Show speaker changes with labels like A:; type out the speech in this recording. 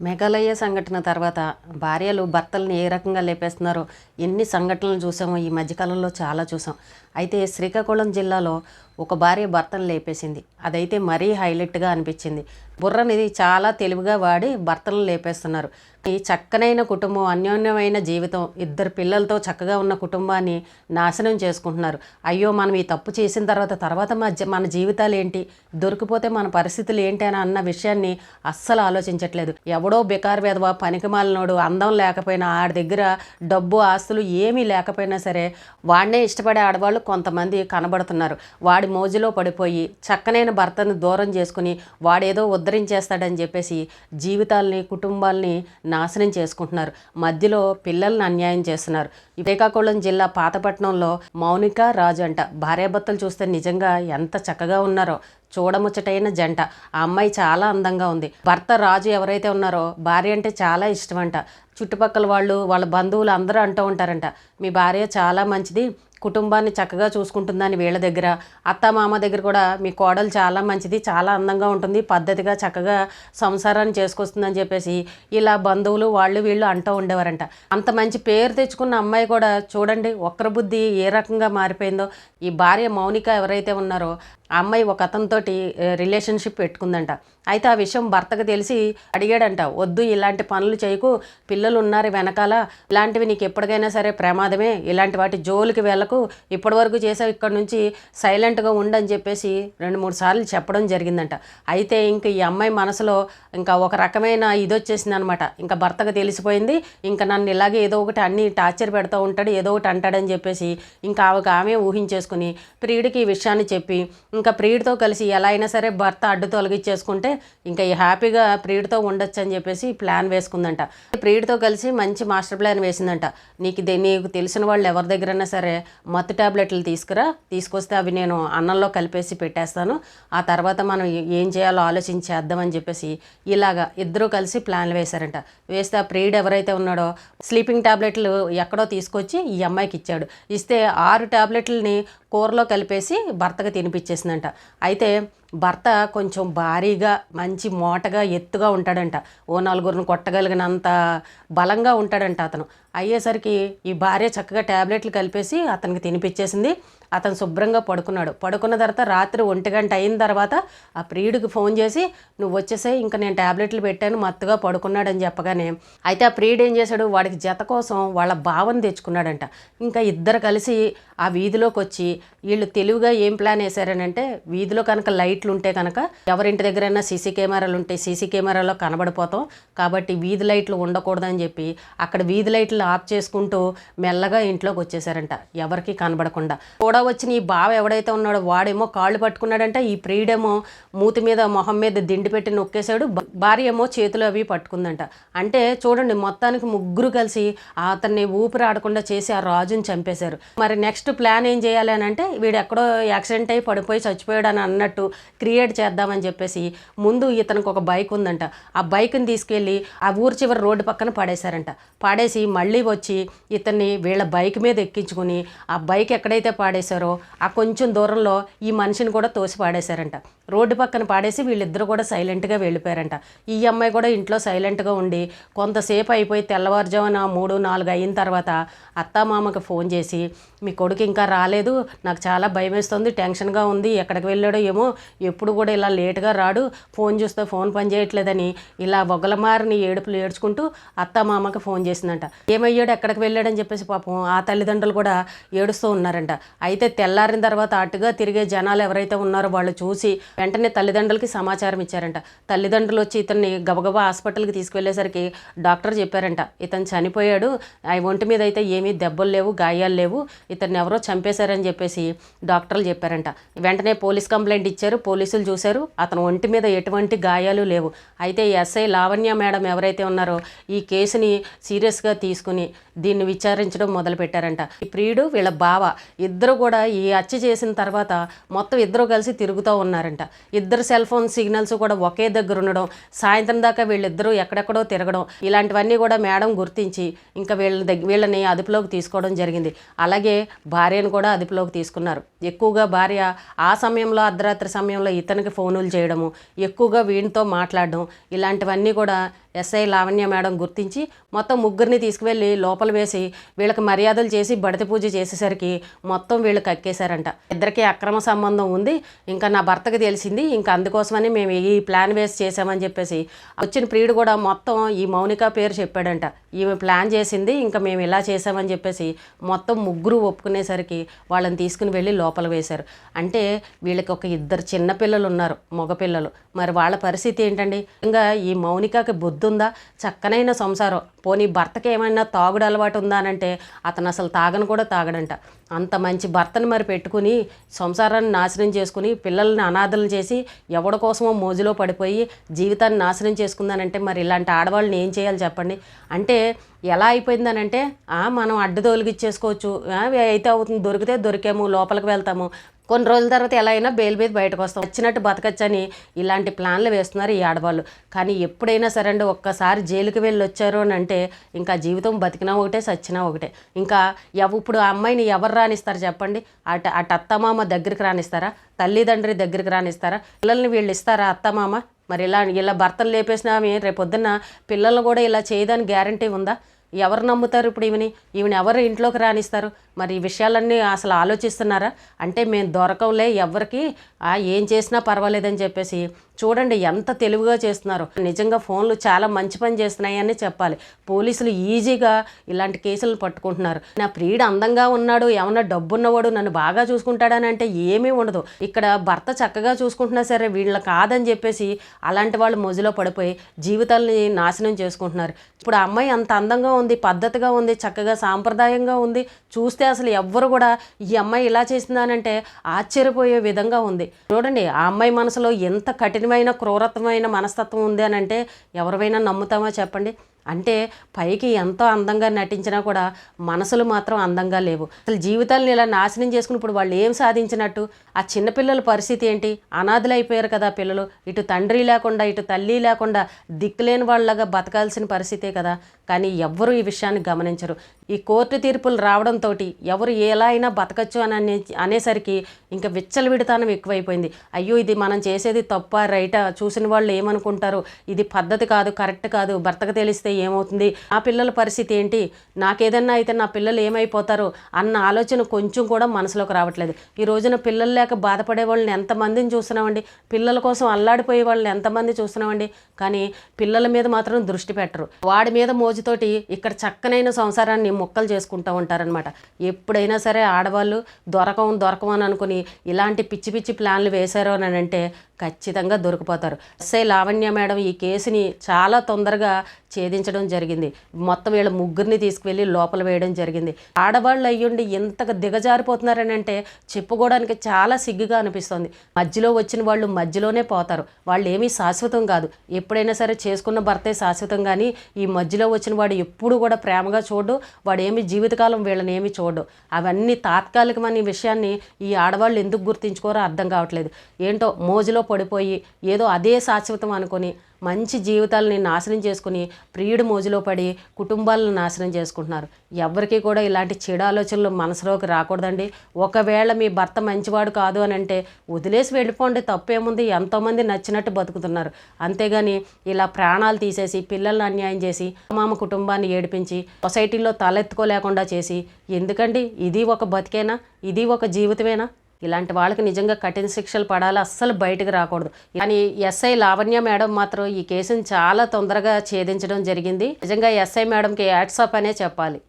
A: మేఘాలయ సంఘటన తర్వాత భార్యలు భర్తలను ఏ రకంగా లేపేస్తున్నారో ఎన్ని సంఘటనలు చూసామో ఈ మధ్యకాలంలో చాలా చూసాం. అయితే శ్రీకాకుళం జిల్లాలో ఒక భార్య భర్తను లేపేసింది. అదైతే మరీ హైలైట్గా అనిపించింది. బుర్రనిది చాలా తెలివిగా వాడి భర్తలను లేపేస్తున్నారు. ఈ చక్కనైన కుటుంబం అన్యోన్యమైన జీవితం ఇద్దరు పిల్లలతో చక్కగా ఉన్న కుటుంబాన్ని నాశనం చేసుకుంటున్నారు. అయ్యో మనం ఈ తప్పు చేసిన తర్వాత తర్వాత మా మన జీవితాలు ఏంటి? దొరికిపోతే మన పరిస్థితులు ఏంటి అని అన్న విషయాన్ని అస్సలు ఆలోచించట్లేదు. ఎవడో బెకార్ వెధవ పనికిమాలినోడు అందం లేకపోయినా ఆడి దగ్గర డబ్బు ఆస్తులు ఏమీ లేకపోయినా సరే వాడినే ఇష్టపడే ఆడవాళ్ళు కొంతమంది కనబడుతున్నారు. వాడి మోజులో పడిపోయి చక్కనైన భర్తను దూరం చేసుకుని వాడేదో ఉద్ధరించేస్తాడని చెప్పేసి జీవితాల్ని కుటుంబాల్ని నాశనం చేసుకుంటున్నారు. మధ్యలో పిల్లల్ని అన్యాయం చేస్తున్నారు. శ్రీకాకుళం జిల్లా పాతపట్నంలో మౌనిక రాజు అంట. భార్యాభర్తలు చూస్తే నిజంగా ఎంత చక్కగా ఉన్నారో. చూడముచ్చటైన జంట. ఆ అమ్మాయి చాలా అందంగా ఉంది. భర్త రాజు ఎవరైతే ఉన్నారో భార్య అంటే చాలా ఇష్టం అంట చుట్టుపక్కల వాళ్ళు వాళ్ళ బంధువులు అందరూ అంటూ ఉంటారంట. మీ భార్య చాలా మంచిది. కుటుంబాన్ని చక్కగా చూసుకుంటుందని వీళ్ళ దగ్గర. అత్త మామ దగ్గర కూడా మీ కోడలు చాలా మంచిది చాలా అందంగా ఉంటుంది పద్ధతిగా చక్కగా సంసారాన్ని చేసుకొస్తుందని చెప్పేసి ఇలా బంధువులు వాళ్ళు వీళ్ళు అంటూ ఉండేవారంట. అంత మంచి పేరు తెచ్చుకున్న అమ్మాయి కూడా చూడండి ఒక్కరి బుద్ధి ఏ రకంగా మారిపోయిందో. ఈ భార్య మౌనిక ఎవరైతే ఉన్నారో ఆ అమ్మాయి ఒక అతనితోటి రిలేషన్షిప్ పెట్టుకుందంట. అయితే ఆ విషయం భర్తకు తెలిసి అడిగాడంట వద్దు ఇలాంటి పనులు చేయకు. పిల్లలు ఉన్నారు వెనకాల. ఇలాంటివి నీకు ఎప్పటికైనా సరే ప్రమాదమే. ఇలాంటి వాటి జోలికి వెళ్ళకు. ఇప్పటివరకు చేసావు ఇక్కడ నుంచి సైలెంట్గా ఉండని చెప్పేసి రెండు మూడు సార్లు చెప్పడం జరిగిందంట. అయితే ఇంక ఈ అమ్మాయి మనసులో ఇంకా ఒక రకమైన ఇది వచ్చేసింది అనమాట ఇంకా భర్తకు తెలిసిపోయింది. ఇంకా నన్ను ఇలాగే ఏదో ఒకటి అన్ని టార్చర్ పెడతా ఉంటాడు ఏదో ఒకటి అంటాడని చెప్పేసి ఇంకా ఆమెకు ఆమె ఊహించేసుకుని ప్రియుడికి ఈ విషయాన్ని చెప్పి ఇంకా ప్రియుడితో కలిసి ఎలా అయినా సరే భర్త అడ్డు తొలగించేసుకుంటే ఇంకా ఈ హ్యాపీగా ప్రియుడితో ఉండొచ్చు అని చెప్పేసి ప్లాన్ వేసుకుందంట. ప్రియుడితో కలిసి మంచి మాస్టర్ ప్లాన్ వేసిందంట. నీకు నీకు తెలిసిన వాళ్ళు ఎవరి దగ్గరైనా సరే మత్తు టాబ్లెట్లు తీసుకురా తీసుకొస్తే అవి నేను అన్నంలో కలిపేసి పెట్టేస్తాను. ఆ తర్వాత మనం ఏం చేయాలో ఆలోచించి చేద్దామని చెప్పేసి ఇలాగా ఇద్దరూ కలిసి ప్లాన్లు వేశారంట. వేస్తే ఆ ప్రియుడు ఎవరైతే ఉన్నాడో స్లీపింగ్ ట్యాబ్లెట్లు ఎక్కడో తీసుకొచ్చి ఈ అమ్మాయికి ఇచ్చాడు. ఇస్తే ఆరు టాబ్లెట్లని కూరలో కలిపేసి భర్తకు తినిపించేసిందంట అయితే భర్త కొంచెం భారీగా మంచి మోటగా ఎత్తుగా ఉంటాడంట. ఓ నలుగురిని కొట్టగలిగినంత బలంగా ఉంటాడంట అతను. అయ్యేసరికి ఈ భార్య చక్కగా ట్యాబ్లెట్లు కలిపేసి అతనికి తినిపించేసింది అతను శుభ్రంగా పడుకున్నాడు. పడుకున్న తర్వాత రాత్రి ఒంటి గంట అయిన తర్వాత ఆ ప్రియుడికి ఫోన్ చేసి నువ్వు వచ్చేసే ఇంకా నేను ట్యాబ్లెట్లు పెట్టాను మత్తుగా పడుకున్నాడని చెప్పగానే. అయితే ఆ ప్రియుడు ఏం చేశాడు? వాడికి జత కోసం వాళ్ళ భావన తెచ్చుకున్నాడంట. ఇంకా ఇద్దరు కలిసి ఆ వీధిలోకి వచ్చి వీళ్ళు తెలివిగా ఏం ప్లాన్ వేశారనంటే వీధిలో కనుక లైట్ లైట్లు ఉంటే కనుక ఎవరింటి దగ్గరైనా సీసీ కెమెరాలు ఉంటే సీసీ కెమెరాలో కనబడిపోతాం. కాబట్టి వీధి లైట్లు ఉండకూడదని చెప్పి అక్కడ వీధి లైట్లు ఆఫ్ చేసుకుంటూ మెల్లగా ఇంట్లోకి వచ్చేసారంట ఎవరికి కనబడకుండా. కూడా వచ్చిన ఈ బావ ఎవడైతే ఉన్నాడో వాడేమో కాళ్ళు పట్టుకున్నాడంట. ఈ ప్రియుడేమో మూతి మీద మొహం మీద దిండి పెట్టి నొక్కేశాడు. భార్య ఏమో చేతులు అవి పట్టుకుందంట. అంటే చూడండి మొత్తానికి ముగ్గురు కలిసి అతన్ని ఊపిరి ఆడకుండా చేసి ఆ రాజుని చంపేశారు. మరి నెక్స్ట్ ప్లాన్ ఏం చేయాలి అని అంటే వీడు ఎక్కడో యాక్సిడెంట్ అయి పడిపోయి చచ్చిపోయాడు అని అన్నట్టు క్రియేట్ చేద్దామని చెప్పేసి ముందు ఇతనికి ఒక బైక్ ఉందంట. ఆ బైక్ని తీసుకెళ్ళి ఆ ఊరు చివరి రోడ్డు పక్కన పాడేశారంట. పాడేసి మళ్ళీ వచ్చి ఇతన్ని వీళ్ళ బైక్ మీద ఎక్కించుకుని ఆ బైక్ ఎక్కడైతే పాడేశారో ఆ కొంచెం దూరంలో ఈ మనిషిని కూడా తోసి పాడేశారంట. రోడ్డు పక్కన పాడేసి వీళ్ళిద్దరూ కూడా సైలెంట్గా వెళ్ళిపోయారంట. ఈ అమ్మాయి కూడా ఇంట్లో సైలెంట్గా ఉండి కొంతసేపు అయిపోయి తెల్లవారుజామున మూడు నాలుగు అయిన తర్వాత అత్తామామకి ఫోన్ చేసి మీ కొడుకు ఇంకా రాలేదు నాకు చాలా భయం వేస్తుంది టెన్షన్గా ఉంది ఎక్కడికి వెళ్ళాడో ఏమో ఎప్పుడు కూడా ఇలా లేటుగా రాడు ఫోన్ చూస్తే ఫోన్ పని చేయట్లేదని ఇలా బొగ్గలమారిని ఏడుపులు ఏడ్చుకుంటూ అత్త మామకి ఫోన్ చేసిందంట. ఏమయ్యాడు ఎక్కడికి వెళ్ళాడని చెప్పేసి పాపం ఆ తల్లిదండ్రులు కూడా ఏడుస్తూ ఉన్నారంట. అయితే తెల్లారిన తర్వాత అటుగా తిరిగే జనాలు ఎవరైతే ఉన్నారో వాళ్ళు చూసి వెంటనే తల్లిదండ్రులకి సమాచారం ఇచ్చారంట. తల్లిదండ్రులు వచ్చి ఇతన్ని గబగబా హాస్పిటల్కి తీసుకువెళ్ళేసరికి డాక్టర్ చెప్పారంట ఇతను చనిపోయాడు ఆ ఒంటి మీద అయితే ఏమీ దెబ్బలు లేవు గాయాలు లేవు ఇతన్ని ఎవరో చంపేశారని చెప్పేసి డాక్టర్లు చెప్పారంట. వెంటనే పోలీస్ కంప్లైంట్ ఇచ్చారు పోలీసులు చూశారు. అతను ఒంటి మీద ఎటువంటి గాయాలు లేవు. అయితే ఎస్ఐ లావణ్య మేడం ఎవరైతే ఉన్నారో ఈ కేసుని సీరియస్గా తీసుకుని దీన్ని విచారించడం మొదలుపెట్టారంట. ఈ ప్రియుడు వీళ్ళ బావ ఇద్దరు కూడా ఈ హత్య చేసిన తర్వాత మొత్తం ఇద్దరు కలిసి తిరుగుతూ ఉన్నారంట. ఇద్దరు సెల్ ఫోన్ సిగ్నల్స్ కూడా ఒకే దగ్గర ఉండడం సాయంత్రం దాకా వీళ్ళిద్దరూ ఎక్కడెక్కడో తిరగడం ఇలాంటివన్నీ కూడా మేడం గుర్తించి ఇంకా వీళ్ళ దగ్గర వీళ్ళని అదుపులోకి తీసుకోవడం జరిగింది. అలాగే భార్యను కూడా అదుపులోకి తీసుకున్నారు. ఎక్కువగా భార్య ఆ సమయంలో అర్ధరాత్రి సమయం సమయంలో ఇతనికి ఫోనులు చేయడము ఎక్కువగా వీడితో మాట్లాడడం ఇలాంటివన్నీ కూడా ఎస్ఐ లావణ్య మేడం గుర్తించి మొత్తం ముగ్గురిని తీసుకువెళ్ళి లోపల వేసి వీళ్ళకి మర్యాదలు చేసి బడిత పూజ చేసేసరికి మొత్తం వీళ్ళు కక్కేశారంట. ఇద్దరికి అక్రమ సంబంధం ఉంది. ఇంకా నా భర్తకి తెలిసింది. ఇంకా అందుకోసమని మేము ఈ ప్లాన్ వేసి చేసామని చెప్పేసి వచ్చిన ప్రియుడు కూడా మొత్తం ఈ మౌనిక పేరు చెప్పాడంట. ఈమె ప్లాన్ చేసింది. ఇంకా మేము ఇలా చేసామని చెప్పేసి మొత్తం ముగ్గురు ఒప్పుకునేసరికి వాళ్ళని తీసుకుని వెళ్ళి లోపల వేశారు. అంటే వీళ్ళకి ఒక ఇద్దరు చిన్నపిల్లలు ఉన్నారు. మగపిల్లలు మరి వాళ్ళ పరిస్థితి ఏంటండి? ఇంకా ఈ మౌనికకి బుద్ధి ఉందా చక్కనైన సంసారం. పోనీ భర్తకి ఏమైనా తాగుడు అలవాటు ఉందా అంటే అతను అసలు తాగను కూడా తాగడంట. అంత మంచి భర్తను మరి పెట్టుకుని సంసారాన్ని నాశనం చేసుకుని పిల్లల్ని అనాథలు చేసి ఎవడి కోసమో మోజులో పడిపోయి జీవితాన్ని నాశనం చేసుకుందానంటే మరి ఇలాంటి ఆడవాళ్ళని ఏం చేయాలి చెప్పండి? అంటే ఎలా అయిపోయిందనంటే మనం అడ్డు తొలగిచ్చేసుకోవచ్చు అయితే అవుతుంది. దొరికితే దొరికాము లోపలికి వెళ్తాము. కొన్ని రోజుల తర్వాత ఎలా అయినా బెయిల్ మీద బయటకు వస్తాం. వచ్చినట్టు బతకచ్చని ఇలాంటి ప్లాన్లు వేస్తున్నారు ఈ ఆడవాళ్ళు. కానీ ఎప్పుడైనా సరే అండి ఒక్కసారి జైలుకి వెళ్ళి వచ్చారు అని అంటే ఇంకా జీవితం బతికినా ఒకటే సచ్చినా ఒకటే. ఇంకా ఎవ ఇప్పుడు ఆ అమ్మాయిని ఎవరు రానిస్తారు చెప్పండి? అటు అటు అత్తమామ దగ్గరికి రానిస్తారా తల్లిదండ్రి దగ్గరికి రానిస్తారా పిల్లల్ని వీళ్ళు ఇస్తారా అత్తమామ? మరి ఇలా ఇలా భర్తలు లేపేసినా రేపొద్దున్న రేపొద్దున పిల్లలు కూడా ఇలా చేయదని గ్యారంటీ ఉందా? ఎవరు నమ్ముతారు ఇప్పుడు ఈమెని? ఈమెను ఎవరు ఇంట్లోకి రానిస్తారు? మరి ఈ విషయాలన్నీ అసలు ఆలోచిస్తున్నారా? అంటే మేము దొరకవులే ఎవరికి ఏం చేసినా పర్వాలేదని చెప్పేసి చూడండి ఎంత తెలివిగా చేస్తున్నారు. నిజంగా ఫోన్లు చాలా మంచి పని చేస్తున్నాయని చెప్పాలి. పోలీసులు ఈజీగా ఇలాంటి కేసులను పట్టుకుంటున్నారు. నా ప్రియుడు అందంగా ఉన్నాడు ఏమన్నా డబ్బున్నవాడు నన్ను బాగా చూసుకుంటాడని అంటే ఏమీ ఉండదు. ఇక్కడ భర్త చక్కగా చూసుకుంటున్నా సరే వీళ్ళ కాదని చెప్పేసి అలాంటి వాళ్ళు మోజులో పడిపోయి జీవితాల్ని నాశనం చేసుకుంటున్నారు. ఇప్పుడు ఆ అమ్మాయి అంత అందంగా ఉంది పద్ధతిగా ఉంది చక్కగా సాంప్రదాయంగా ఉంది. చూస్తే అసలు ఎవ్వరు కూడా ఈ అమ్మాయి ఇలా చేసిందానంటే ఆశ్చర్యపోయే విధంగా ఉంది. చూడండి ఆ అమ్మాయి మనసులో ఎంత కఠిన దారుణమైన క్రూరత్వమైన మనస్తత్వం ఉంది అని అంటే ఎవరివైనా నమ్ముతామా చెప్పండి? అంటే పైకి ఎంతో అందంగా నటించినా కూడా మనసులు మాత్రం అందంగా లేవు. అసలు జీవితాలను ఇలా నాశనం చేసుకుని ఇప్పుడు వాళ్ళు ఏం సాధించినట్టు? ఆ చిన్నపిల్లల పరిస్థితి ఏంటి? అనాథలు అయిపోయారు కదా పిల్లలు. ఇటు తండ్రి లేకుండా ఇటు తల్లి లేకుండా దిక్కులేని వాళ్ళగా బతకాల్సిన పరిస్థితే కదా? కానీ ఎవ్వరూ ఈ విషయాన్ని గమనించరు. ఈ కోర్టు తీర్పులు రావడంతో ఎవరు ఎలా అయినా బతకచ్చు అని అనే అనేసరికి ఇంకా విచ్చలవిడితనం ఎక్కువైపోయింది. అయ్యో ఇది మనం చేసేది తప్ప? రైటా? చూసిన వాళ్ళు ఏమనుకుంటారు? ఇది పద్ధతి కాదు కరెక్ట్ కాదు భర్తకు తెలిస్తే ఏమవుతుంది? ఆ పిల్లల పరిస్థితి ఏంటి? నాకేదన్నా అయితే నా పిల్లలు ఏమైపోతారు అన్న ఆలోచన కొంచెం కూడా మనసులోకి రావట్లేదు. ఈ రోజున పిల్లలు లేక బాధపడే వాళ్ళని ఎంతమందిని చూస్తున్నామండి? పిల్లల కోసం అల్లాడిపోయే వాళ్ళని ఎంతమంది చూస్తున్నామండి? కానీ పిల్లల మీద మాత్రం దృష్టి పెట్టరు. వాడి మీద మోజుతోటి ఇక్కడ చక్కనైన సంసారాన్ని ముక్కలు చేసుకుంటూ ఉంటారనమాట ఎప్పుడైనా సరే ఆడవాళ్ళు దొరకం దొరకం అని అనుకుని ఇలాంటి పిచ్చి పిచ్చి ప్లాన్లు వేశారు అని అంటే ఖచ్చితంగా దొరికిపోతారు. ఎస్ఐ లావణ్య మేడం ఈ కేసుని చాలా తొందరగా ఛేదించడం జరిగింది. మొత్తం వీళ్ళ ముగ్గురిని తీసుకువెళ్ళి లోపల వేయడం జరిగింది. ఆడవాళ్ళు అయ్యుండి ఇంతగా దిగజారిపోతున్నారని అంటే చెప్పుకోవడానికి చాలా సిగ్గుగా అనిపిస్తుంది. మధ్యలో వచ్చిన వాళ్ళు మధ్యలోనే పోతారు. వాళ్ళు ఏమీ శాశ్వతం కాదు. ఎప్పుడైనా సరే చేసుకున్న భర్తే శాశ్వతం కానీ ఈ మధ్యలో వచ్చిన వాడు ఎప్పుడు కూడా ప్రేమగా చూడు వాడు ఏమి జీవితకాలం వీళ్ళని ఏమి చూడు అవన్నీ తాత్కాలికమైన విషయాన్ని ఈ ఆడవాళ్ళు ఎందుకు గుర్తించుకోరో అర్థం కావట్లేదు. ఏంటో మోజులో పడిపోయి ఏదో అదే శాశ్వతం అనుకొని మంచి జీవితాలని నాశనం చేసుకుని ప్రియుడి మోజులో పడి కుటుంబాలను నాశనం చేసుకుంటున్నారు. ఎవరికి కూడా ఇలాంటి చెడు ఆలోచనలు మనసులోకి రాకూడదండి. ఒకవేళ మీ భర్త మంచివాడు కాదు అని అంటే వదిలేసి వెళ్ళిపోండి తప్పేముంది? ఎంతోమంది నచ్చినట్టు బతుకుతున్నారు. అంతేగాని ఇలా ప్రాణాలు తీసేసి పిల్లల్ని అన్యాయం చేసి మామ కుటుంబాన్ని ఏడిపించి సొసైటీలో తలెత్తుకోలేకుండా చేసి ఎందుకండి? ఇది ఒక బతికేనా? ఇది ఒక జీవితమేనా? ఇలాంటి వాళ్ళకి నిజంగా కఠిన శిక్షలు పడాలి అస్సలు బయటకు రాకూడదు. కానీ ఎస్ఐ లావణ్య మేడం మాత్రం ఈ కేసుని చాలా తొందరగా ఛేదించడం జరిగింది. నిజంగా ఎస్ఐ మేడంకి యాడ్సాప్ అనే చెప్పాలి.